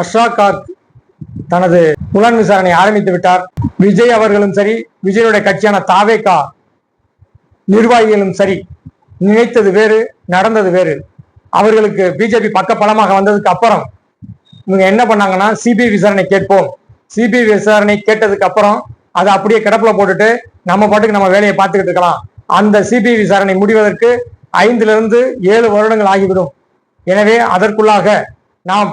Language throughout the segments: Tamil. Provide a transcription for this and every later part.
அஷ்ராகாத் தனது புலன் விசாரணை ஆரம்பித்து விட்டார். விஜய் அவர்களும் சரி விஜயுடைய கட்சியான தாவேகா நிர்வாகிகளும் சரி நினைத்தது வேறு நடந்தது வேறு. அவர்களுக்கு பிஜேபி பக்கபலமாக வந்ததுக்கு அப்புறம் இவங்க என்ன பண்ணாங்கன்னா சிபிஐ விசாரணை கேட்போம். சிபிஐ விசாரணை கேட்டதுக்கு அப்புறம் அதை அப்படியே கிடப்புல போட்டுட்டு நம்ம பாட்டுக்கு நம்ம வேலையை பார்த்துக்கிட்டு இருக்கலாம். அந்த சிபிஐ விசாரணை முடிவதற்கு ஐந்துல இருந்து ஏழு வருடங்கள் ஆகிவிடும். எனவே அதற்குள்ளாக நாம்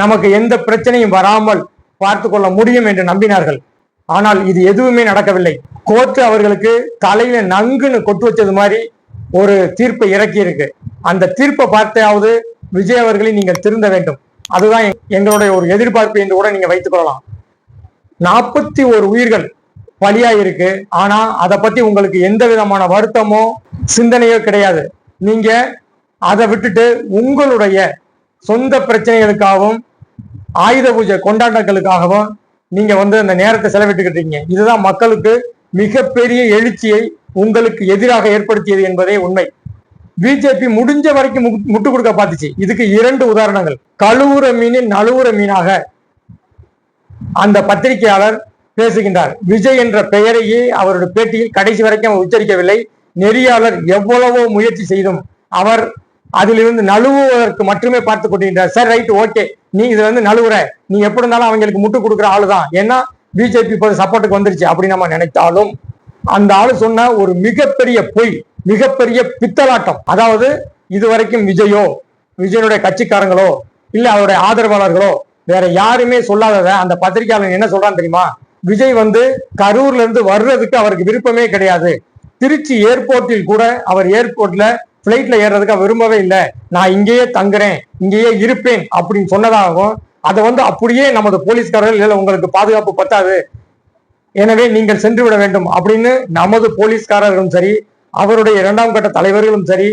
நமக்கு எந்த பிரச்சனையும் வராமல் பார்த்து கொள்ள முடியும் என்று நம்பினார்கள். ஆனால் இது எதுவுமே நடக்கவில்லை. கோர்ட்டு அவர்களுக்கு தலையில நங்குன்னு கொட்டு வச்சது மாதிரி ஒரு தீர்ப்பை இறக்கி இருக்கு அந்த தீர்ப்பை பார்த்தாவது விஜய் அவர்களை நீங்கள் திருந்த வேண்டும். அதுதான் எங்களுடைய ஒரு எதிர்பார்ப்பு என்று கூட நீங்க வைத்துக் கொள்ளலாம். நாற்பத்தி ஒரு உயிர்கள் பலியாயிருக்கு. ஆனா அதை பத்தி உங்களுக்கு எந்த விதமான வருத்தமோ சிந்தனையோ கிடையாது. நீங்க அதை விட்டுட்டு உங்களுடைய சொந்த பிரச்சனைகளுக்காகவும் ஆயுத பூஜை கொண்டாட்டங்களுக்காகவும் நீங்க வந்து அந்த நேரத்தை செலவிட்டுக்கிட்டு இருக்கீங்க இதுதான் மக்களுக்கு மிகப்பெரிய எழுச்சியை உங்களுக்கு எதிராக ஏற்படுத்தியது என்பதே உண்மை. பிஜேபி முடிஞ்ச வரைக்கும் முட்டு- கொடுக்க பார்த்துச்சு. இதுக்கு இரண்டு உதாரணங்கள். கழுவுற மீனின் நழுவுற மீனாக அந்த பத்திரிகையாளர் பேசுகின்றார். விஜய் என்ற பெயரையே அவருடைய பேட்டியில் கடைசி வரைக்கும் அவர் உச்சரிக்கவில்லை. நெறியாளர் எவ்வளவோ முயற்சி செய்தும் அவர் அதிலிருந்து நழுவுவதற்கு மட்டுமே பார்த்து கொண்டிருக்கிறார். சார் ரைட் ஓகே நீ இதுல இருந்து நழுவுற. நீ எப்படி இருந்தாலும் அவங்களுக்கு முட்டு கொடுக்குற ஆளு தான் ஏன்னா பிஜேபி இப்போ சப்போர்ட்டுக்கு வந்துருச்சு. அப்படி நம்ம நினைத்தாலும் அந்த ஆளு சொன்ன ஒரு மிகப்பெரிய பொய் மிகப்பெரிய பித்தலாட்டம். அதாவது இதுவரைக்கும் விஜயோ விஜயனுடைய கட்சிக்காரங்களோ இல்ல அவருடைய ஆதரவாளர்களோ வேற யாருமே சொல்லாதத அந்த பத்திரிகையாளர் என்ன சொல்றான்னு தெரியுமா? விஜய் வந்து கரூர்ல இருந்து வர்றதுக்கு அவருக்கு விருப்பமே கிடையாது. திருச்சி ஏர்போர்ட்டில் கூட அவர் ஏர்போர்ட்ல பிளைட்ல ஏறுறதுக்கு விரும்பவே இல்லை. நான் இங்கேயே தங்குறேன் இங்கேயே இருப்பேன் அப்படின்னு சொன்னதாகவும் அதை வந்து அப்படியே நமது போலீஸ்காரர்கள் இல்லை உங்களுக்கு பாதுகாப்பு பத்தாது. எனவே நீங்கள் சென்று விட வேண்டும். அப்படின்னு நமது போலீஸ்காரர்களும் சரி அவருடைய இரண்டாம் கட்ட தலைவர்களும் சரி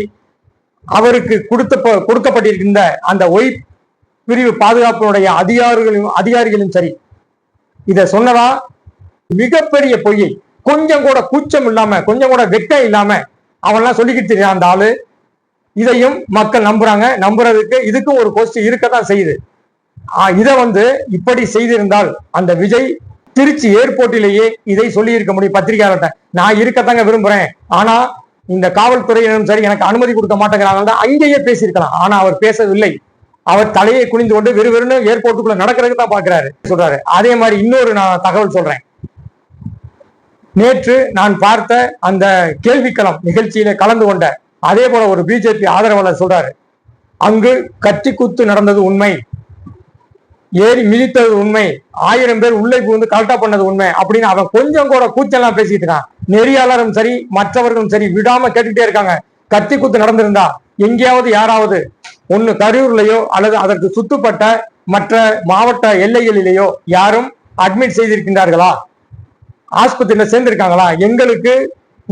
அவருக்கு கொடுத்த கொடுக்கப்பட்டிருக்கின்ற அந்த ஒய் பிரிவு பாதுகாப்பினுடைய அதிகாரிகளும் அதிகாரிகளும் சரி இதை சொன்னதா? மிகப்பெரிய பொய்யை. கொஞ்சம் கூட கூச்சம் இல்லாம கொஞ்சம் கூட வெட்டம் இல்லாம அவன்லாம் சொல்லிக்கிட்டு தெரியும் அந்த ஆளு. இதையும் மக்கள் நம்புறாங்க. நம்புறதுக்கு இதுக்கும் ஒரு கோஷ்டி இருக்கத்தான் செய்யுது. இதை வந்து இப்படி செய்திருந்தால் அந்த விஜய் திருச்சி ஏர்போர்ட்டிலேயே இதை சொல்லி இருக்க முடியும் பத்திரிகையாளர்கிட்ட. நான் இருக்கத்தாங்க விரும்புறேன். ஆனா இந்த காவல்துறையினரும் சரி எனக்கு அனுமதி கொடுக்க மாட்டேங்கிறாங்க. அங்கேயே பேசியிருக்கலாம். ஆனா அவர் பேசவில்லை. அவர் தலையை குனிந்து கொண்டு வெறுவெறுன்னு ஏர்போர்ட்டுக்குள்ள நடக்கிறதுக்கு தான் பாக்குறாரு. சொல்றாரு. அதே மாதிரி இன்னொரு நான் தகவல் சொல்றேன். நேற்று நான் பார்த்த அந்த கேள்விக்களம் நிகழ்ச்சியில கலந்து கொண்ட அதே போல ஒரு பிஜேபி ஆதரவாளர் சொல்றாரு. அங்கு கட்டி குத்து நடந்தது உண்மை. ஏறி மிதித்தது உண்மை. ஆயிரம் பேர் உள்ளே புகுந்து கலட்டா பண்ணது உண்மை அப்படின்னு அவன் கொஞ்சம் கூட கூச்செல்லாம் பேசிட்டு இருக்கான். நெறியாளரும் சரி மற்றவர்களும் சரி விடாம கேட்டுக்கிட்டே இருக்காங்க. கத்தி குத்து நடந்திருந்தா எங்கேயாவது யாராவது ஒண்ணு கரூர்லயோ அல்லது அதற்கு சுத்துப்பட்ட மற்ற மாவட்ட எல்லைகளிலேயோ யாரும் அட்மிட் செய்திருக்கின்றார்களா? ஆஸ்பத்திரியில சேர்ந்திருக்காங்களா? எங்களுக்கு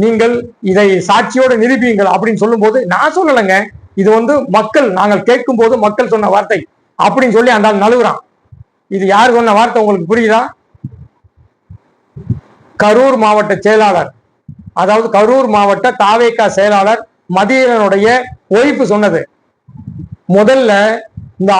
நீங்கள் இதை சாட்சியோட நிரூபியுங்கள் அப்படின்னு சொல்லும்போது நான் சொல்லலைங்க. இது வந்து மக்கள் நாங்கள் கேட்கும் போது மக்கள் சொன்ன வார்த்தை அப்படின்னு சொல்லி அந்த ஆள் நழுவுறான். இது யார் சொன்ன வார்த்தை உங்களுக்கு புரியுதா? கரூர் மாவட்ட செயலாளர். அதாவது கரூர் மாவட்ட தாவேக்கா செயலாளர் மதியனுடைய ஒய்ஃபு சொன்னது. முதல்ல இந்த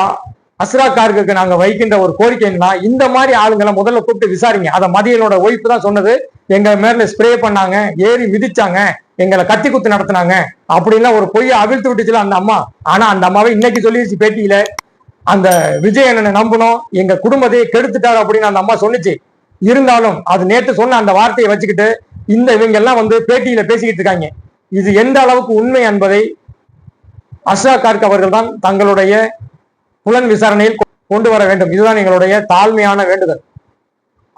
அஸ்ரா கார்குக்கு நாங்க வைக்கின்ற ஒரு கோரிக்கைன்னா இந்த மாதிரி ஆளுங்களை முதல்ல கூப்பிட்டு விசாரிங்க. அத மதியனோட ஒய்ஃப் தான் சொன்னது. எங்க மேல ஸ்ப்ரே பண்ணாங்க ஏறி மிதிச்சாங்க எங்களை கத்தி குத்து நடத்தினாங்க அப்படின்லாம் ஒரு பொய்யை அவிழ்த்து விட்டுச்சுல அந்த அம்மா. ஆனா அந்த அம்மாவை இன்னைக்கு சொல்லிடுச்சு பேட்டியில. அந்த விஜய் அண்ணனை நம்பணும் எங்க குடும்பத்தையே கெடுத்துட்டாரு அப்படின்னு அந்த அம்மா சொன்னுச்சு. இருந்தாலும் அது நேற்று சொன்ன அந்த வார்த்தையை வச்சுக்கிட்டு இந்த இவங்க எல்லாம் வந்து பேட்டியில பேசிக்கிட்டு இருக்காங்க. இது எந்த அளவுக்கு உண்மை என்பதை அஷ்ரா கார்க் அவர்கள் தான் தங்களுடைய புலன் விசாரணையில் கொண்டு வர வேண்டும். இதுதான் எங்களுடைய தாழ்மையான வேண்டுதல்.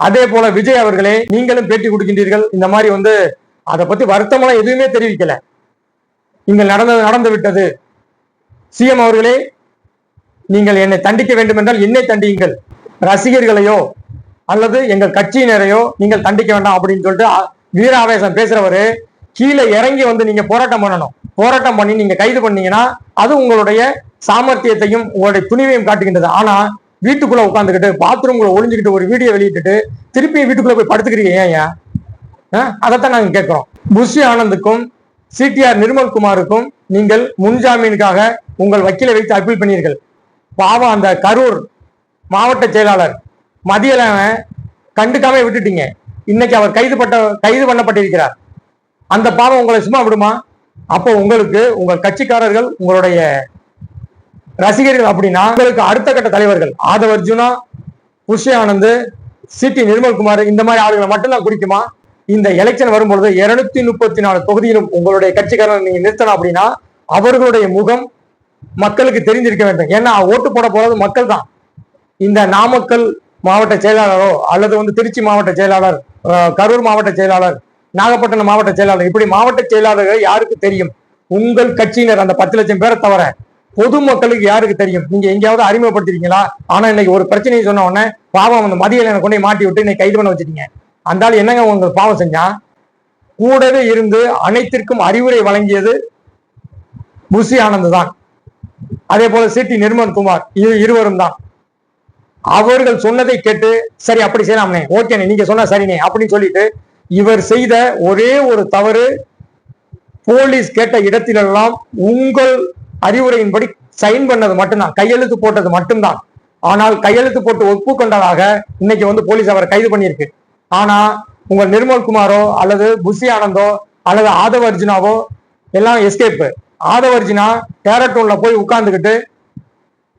அதே போல விஜய் அவர்களே நீங்களும் பேட்டி கொடுக்கின்றீர்கள். இந்த மாதிரி வந்து அதை பத்தி வருத்தமெல்லாம் எதுவுமே தெரிவிக்கல. இங்க நடந்தது நடந்து விட்டது. சிஎம் அவர்களே நீங்கள் என்னை தண்டிக்க வேண்டும் என்றால் என்னை தண்டியுங்கள். ரசிகர்களையோ அல்லது எங்கள் கட்சியினரையோ நீங்கள் தண்டிக்க வேண்டாம் அப்படின்னு சொல்லிட்டு வீராவேசம் பேசுறவரு கீழே இறங்கி வந்து நீங்க போராட்டம் பண்ணணும். போராட்டம் பண்ணி நீங்க கைது பண்ணீங்கன்னா அது உங்களுடைய சாமர்த்தியத்தையும் உங்களுடைய துணிவையும் காட்டுகின்றது. ஆனா வீட்டுக்குள்ள உட்காந்துக்கிட்டு பாத்ரூம்குள்ள ஒளிஞ்சுக்கிட்டு ஒரு வீடியோ வெளியிட்டுட்டு திருப்பி வீட்டுக்குள்ள போய் படுத்துக்கிறீங்க ஏன் ஆ? அதைத்தான் நாங்க கேட்கிறோம். புஷி ஆனந்துக்கும் சிடிஆர் நிர்மல்குமாருக்கும் நீங்கள் முன்ஜாமீனுக்காக உங்கள் வக்கீலை வைத்து அப்பீல் பண்ணீர்கள். பாவம் அந்த கரூர் மாவட்ட செயலாளர். மதியழகன் கண்டுக்காம விட்டுட்டீங்க. இன்னைக்கு அவர் கைது பட்ட கைது பண்ணப்பட்டிருக்கிறார். அந்த பாவம் உங்களை சும்மா விடுமா? அப்போ உங்களுக்கு உங்கள் கட்சிக்காரர்கள் உங்களுடைய ரசிகர்கள் அப்படின்னா உங்களுக்கு அடுத்த கட்ட தலைவர்கள் ஆதவ அர்ஜுனா புஷ்ய ஆனந்த் சிட்டி நிர்மல்குமார் இந்த மாதிரி ஆளுகளை மட்டும்தான் குறிக்குமா? இந்த எலெக்ஷன் வரும்பொழுது இருநூத்தி முப்பத்தி நாலு தொகுதியிலும் உங்களுடைய கட்சிக்காரர்கள் நீங்க நிறுத்தணும் அப்படின்னா அவர்களுடைய முகம் மக்களுக்கு தெரிஞ்சிருக்க வேண்டும். ஏன்னா ஓட்டு போட போறது மக்கள் தான். இந்த நாமக்கல் மாவட்ட செயலாளரோ அல்லது வந்து திருச்சி மாவட்ட செயலாளர் கரூர் மாவட்ட செயலாளர் நாகப்பட்டினம் மாவட்ட செயலாளர். இப்படி மாவட்ட செயலாளர்கள் யாருக்கு தெரியும்? உங்கள் கட்சியினர் அந்த பத்து லட்சம் பேரை தவிர பொதுமக்களுக்கு யாருக்கு தெரியும்? நீங்க எங்கேயாவது அறிமுகப்படுத்திருக்கீங்களா? ஆனா இன்னைக்கு ஒரு பிரச்சனையை சொன்ன உடனே பாவம் அந்த மதியில கொண்டு மாட்டி விட்டு இன்னைக்கு கைது பண்ண வச்சிட்டீங்க. அந்த என்னங்க உங்க பாவம் செஞ்சா? கூடவே இருந்து அனைத்திற்கும் அறிவுரை வழங்கியது முசி ஆனந்த் தான். அதே போல சிட்டி நிர்மல் குமார் இது இருவரும் தான். அவர்கள் சொன்னதை கேட்டு சரி அப்படி செய்யலாம்னே. ஓகேண்ணே நீங்க சொன்னா சரிண்ணே அப்படின்னு சொல்லிட்டு இவர் செய்த ஒரே ஒரு தவறு போலீஸ் கேட்ட இடத்திலெல்லாம் உங்கள் அறிவுரையின்படி சைன் பண்ணது மட்டும்தான் கையெழுத்து போட்டது மட்டும்தான். ஆனால் கையெழுத்து போட்டு ஒப்புக்கொண்டதாக இன்னைக்கு வந்து போலீஸ் அவரை கைது பண்ணியிருக்கு. ஆனா உங்கள் நிர்மல் குமாரோ அல்லது புஷி ஆனந்தோ அல்லது ஆதவ அர்ஜுனாவோ எல்லாம் எஸ்கேப்பு ஆதவ அர்ஜுனா டேரட்டூன்ல போய் உட்கார்ந்துக்கிட்டு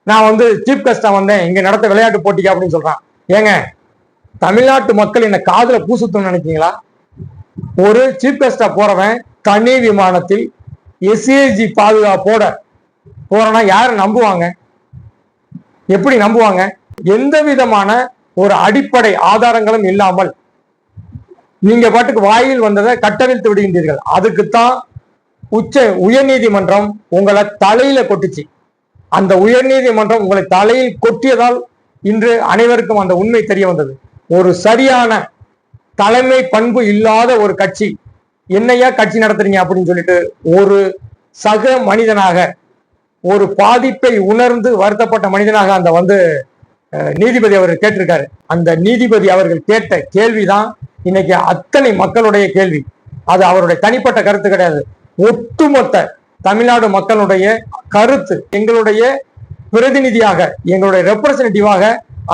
நான் வந்து சீஃப் கெஸ்டா வந்தேன் இங்க நடத்த விளையாட்டு போட்டிக்கு அப்படின்னு சொல்றான். ஏங்க தமிழ்நாட்டு மக்கள் என்ன காதல பூசுத்தணும்னு நினைக்கீங்களா ஒரு சீஃப் கெஸ்டா போறவன் தனி விமானத்தில் எஸ்ஏஜி பாதுகாப்போட போறனா யாரை நம்புவாங்க? எப்படி நம்புவாங்க? எந்த விதமான ஒரு அடிப்படை ஆதாரங்களும் இல்லாமல் நீங்க பாட்டுக்கு வாயில் வந்ததை கட்டவிழ்த்து விடுகின்றீர்கள். அதுக்குத்தான் உச்ச உயர்நீதிமன்றம் உங்களை தலையில கொட்டுச்சு. அந்த உயர்நீதிமன்றம் உங்களை தலையில் கொட்டியதால் இன்று அனைவருக்கும் அந்த உண்மை தெரிய வந்தது. ஒரு சரியான தலைமை பண்பு இல்லாத ஒரு கட்சி. என்னையா கட்சி நடத்துறீங்க அப்படின்னு சொல்லிட்டு ஒரு சக மனிதனாக ஒரு பாதிப்பை உணர்ந்து வருத்தப்பட்ட மனிதனாக அந்த வந்து நீதிபதி அவர் கேட்டிருக்காரு. அந்த நீதிபதி அவர்கள் கேட்ட கேள்விதான் இன்னைக்கு அத்தனை மக்களுடைய கேள்வி. அது அவருடைய தனிப்பட்ட கருத்து கிடையாது. ஒட்டுமொத்த தமிழ்நாடு மக்களுடைய கருத்து எங்களுடைய பிரதிநிதியாக எங்களுடைய ரெப்ரசன்டேட்டிவாக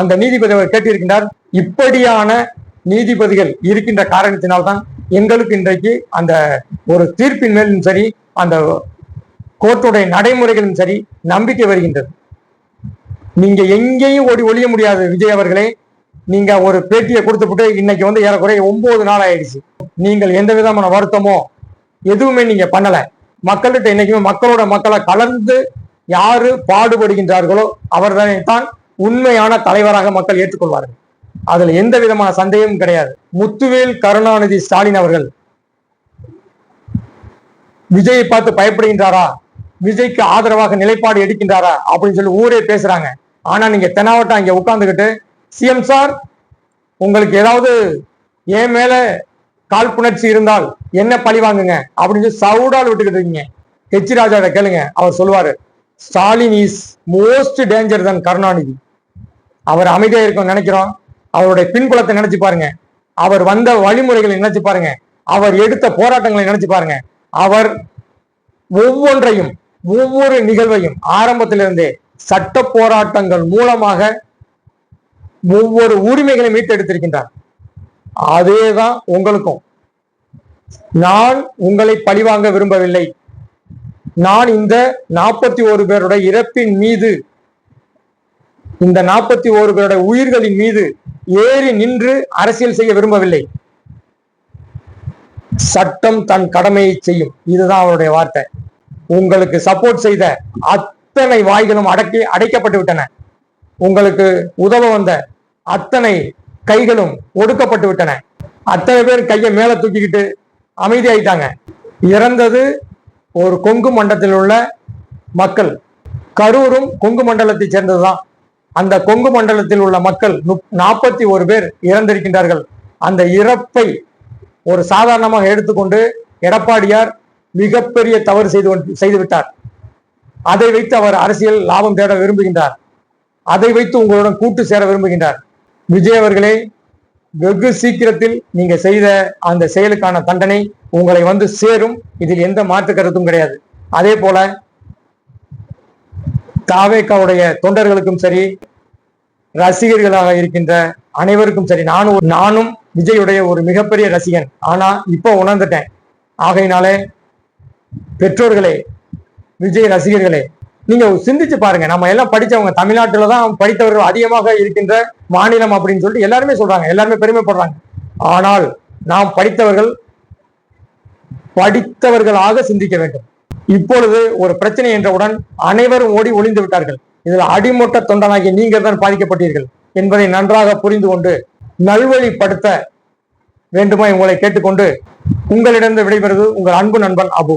அந்த நீதிபதி அவர் கேட்டிருக்கின்றார். இப்படியான நீதிபதிகள் இருக்கின்ற காரணத்தினால்தான் எங்களுக்கு இன்றைக்கு அந்த ஒரு தீர்ப்பின் மேலும் சரி அந்த கோர்ட்டுடைய நடைமுறைகளும் சரி நம்பிக்கை வருகின்றது. நீங்க எங்கேயும் ஓடி ஒழிய முடியாது விஜய் அவர்களே. நீங்க ஒரு பேட்டியை கொடுத்துட்டு இன்னைக்கு வந்து ஏறக்குறைய ஒன்பது நாள் ஆயிடுச்சு. நீங்கள் எந்த விதமான வருத்தமோ எதுவுமே நீங்க பண்ணல. மக்கள்கிட்ட இன்னைக்குமே மக்களோட மக்களை கலந்து யாரு பாடுபடுகின்றார்களோ அவர்களை தான் உண்மையான தலைவராக மக்கள் ஏற்றுக்கொள்வார்கள். அதுல எந்த விதமான சந்தேகமும் கிடையாது. முத்துவேல் கருணாநிதி ஸ்டாலின் அவர்கள். விஜயை பார்த்து பயப்படுகின்றாரா? விஜய்க்கு ஆதரவாக நிலைப்பாடு எடுக்கின்றாரா? அப்படின்னு சொல்லி ஊரே பேசுறாங்க. ஆனா நீங்க தெனாவட்டம் இங்க உட்காந்துக்கிட்டு சிஎம் சார் உங்களுக்கு ஏதாவது என் மேல காழ்ப்புணர்ச்சி இருந்தால் என்ன பழி வாங்குங்க? அப்படின்னு சொல்லி சவுடால் விட்டுக்கிட்டு இருக்கீங்க. ஹெச் ராஜாவை கேளுங்க. அவர் சொல்லுவாரு Stalin is most danger than Karunanidhi. அவர் அமைதியா இருக்கும் நினைக்கிறோம். அவருடைய பின்புலத்தை நினைச்சு பாருங்க. அவர் வந்த வழிமுறைகளை நினைச்சு பாருங்க. அவர் எடுத்த போராட்டங்களை நினைச்சு பாருங்க. அவர் ஒவ்வொன்றையும் ஒவ்வொரு நிகழ்வையும் ஆரம்பத்திலிருந்தே சட்ட போராட்டங்கள் மூலமாக ஒவ்வொரு உரிமைகளை மீட்டெடுத்திருக்கின்றார் அதேதான் உங்களுக்கும். நான் உங்களை பழிவாங்க விரும்பவில்லை. நான் இந்த நாற்பத்தி ஒரு பேருடைய இறப்பின் மீது இந்த நாற்பத்தி ஒரு பேருடைய உயிர்களின் மீது ஏறி நின்று அரசியல் செய்ய விரும்பவில்லை. சட்டம் தன் கடமையை செய்யும். இதுதான் அவருடைய வார்த்தை. உங்களுக்கு சப்போர்ட் செய்த அத்தனை வாய்களும் அடக்கி அடைக்கப்பட்டு விட்டன. உங்களுக்கு உதவ வந்த அத்தனை கைகளும் ஒடுக்கப்பட்டு விட்டன. அத்தனை பேர் கையை மேல தூக்கிக்கிட்டு அமைதியாயிட்டாங்க இறந்தது ஒரு கொங்கு மண்டலத்தில் உள்ள மக்கள். கரூரும் கொங்கு மண்டலத்தை சேர்ந்ததுதான். அந்த கொங்கு மண்டலத்தில் உள்ள மக்கள் நாற்பத்தி ஒரு பேர் இறந்திருக்கின்றார்கள். அந்த இறப்பை ஒரு சாதாரணமாக எடுத்துக்கொண்டு எடப்பாடியார் மிகப்பெரிய தவறு செய்து கொண்டு- அதை வைத்து அவர் அரசியல் லாபம் தேட விரும்புகின்றார். அதை வைத்து உங்களுடன் கூட்டு சேர விரும்புகின்றார். விஜய் அவர்களே வெகு சீக்கிரத்தில் நீங்க செய்த அந்த செயலுக்கான தண்டனை உங்களை வந்து சேரும். இதில் எந்த மாற்று கருத்தும் கிடையாது. அதே போல தாவேக்காவுடைய தொண்டர்களுக்கும் சரி ரசிகர்களாக இருக்கின்ற அனைவருக்கும் சரி நானும் ஒரு- நானும் விஜயுடைய ஒரு மிகப்பெரிய ரசிகன். ஆனா இப்போ உணர்ந்துட்டேன். ஆகையினாலே பெற்றோர்களே விஜய் ரசிகர்களே நீங்க சிந்திச்சு பாருங்க. நம்ம எல்லாம் படிச்சவங்க தமிழ்நாட்டுல தான் படித்தவர்கள் அதிகமாக இருக்கின்ற மாநிலம் அப்படின்னு சொல்லிட்டு எல்லாருமே சொல்றாங்க. எல்லாருமே பெருமைப்படுறாங்க. ஆனால் நாம் படித்தவர்கள் படித்தவர்களாக சிந்திக்க வேண்டும். இப்பொழுது ஒரு பிரச்சனை என்றவுடன் அனைவரும் ஓடி ஒளிந்து விட்டார்கள். இதில் அடிமொட்ட தொண்டனாகிய நீங்கள் தான் பாதிக்கப்பட்டீர்கள் என்பதை நன்றாக புரிந்து கொண்டு நல்வழிப்படுத்த வேண்டுமா உங்களை கேட்டுக்கொண்டு உங்களிடம் விடைபெறுவது உங்கள் அன்பு நண்பன் அபு.